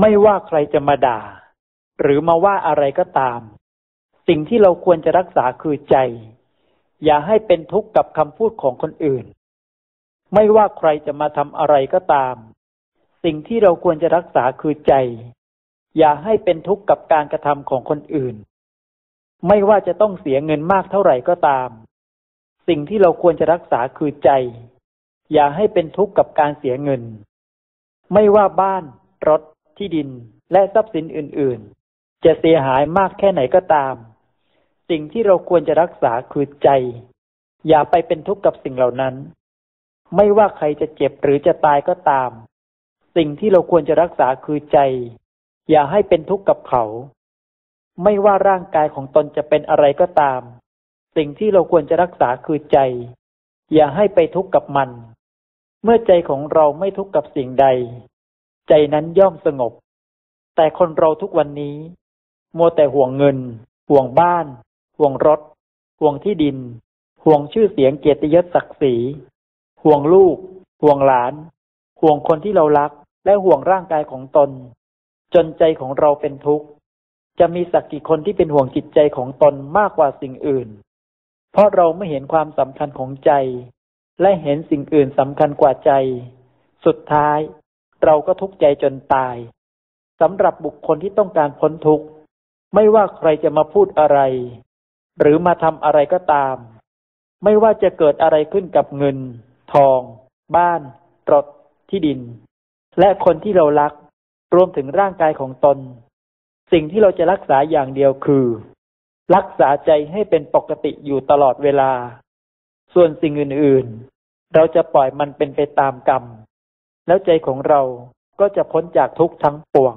ไม่ว่าใครจะมาด่า หรือมาว่าอะไรก็ตาม สิ่งที่เราควรจะรักษาคือใจ อย่าให้เป็นทุกข์กับคำพูดของคนอื่น ไม่ว่าใครจะมาทำอะไรก็ตาม สิ่งที่เราควรจะรักษาคือใจ อย่าให้เป็นทุกข์กับการกระทำของคนอื่น ไม่ว่าจะต้องเสียเงินมากเท่าไหร่ก็ตาม สิ่งที่เราควรจะรักษาคือใจ อย่าให้เป็นทุกข์กับการเสียเงิน ไม่ว่าบ้านรถ ที่ดินและทรัพย์สินอื่น ๆ จะเสียหายมากแค่ไหนก็ตาม สิ่งที่เราควรจะรักษาคือใจ อย่าไปเป็นทุกข์กับสิ่งเหล่านั้น ไม่ว่าใครจะเจ็บหรือจะตายก็ตาม สิ่งที่เราควรจะรักษาคือใจ อย่าให้เป็นทุกข์กับเขา ไม่ว่าร่างกายของตนจะเป็นอะไรก็ตาม สิ่งที่เราควรจะรักษาคือใจ อย่าให้ไปทุกข์กับมัน เมื่อใจของเราไม่ทุกข์กับสิ่งใด ใจนั้นย่อมสงบ แต่คนเราทุกวันนี้ มัวแต่ห่วงเงิน ห่วงบ้าน ห่วงรถ ห่วงที่ดิน ห่วงชื่อเสียงเกียรติยศศักดิ์ศรี ห่วงลูก ห่วงหลาน ห่วงคนที่เรารัก และห่วงร่างกายของตน จนใจของเราเป็นทุกข์ จะมีสักกี่คนที่เป็นห่วงจิตใจของตนมากกว่าสิ่งอื่น เพราะเราไม่เห็นความสำคัญของใจ และเห็นสิ่งอื่นสำคัญกว่าใจ สุดท้าย เราก็ทุกข์ใจจนตายสำหรับบุคคลที่ต้องการพ้นทุกข์ ไม่ว่าใครจะมาพูดอะไร หรือมาทำอะไรก็ตาม ไม่ว่าจะเกิดอะไรขึ้นกับเงิน ทอง บ้านรถที่ดิน และคนที่เรารัก รวมถึงร่างกายของตน สิ่งที่เราจะรักษาอย่างเดียวคือ รักษาใจให้เป็นปกติอยู่ตลอดเวลา ส่วนสิ่งอื่น ๆ เราจะปล่อยมันเป็นไปตามกรรม แล้วใจของเราก็จะพ้นจากทุกข์ทั้งปวง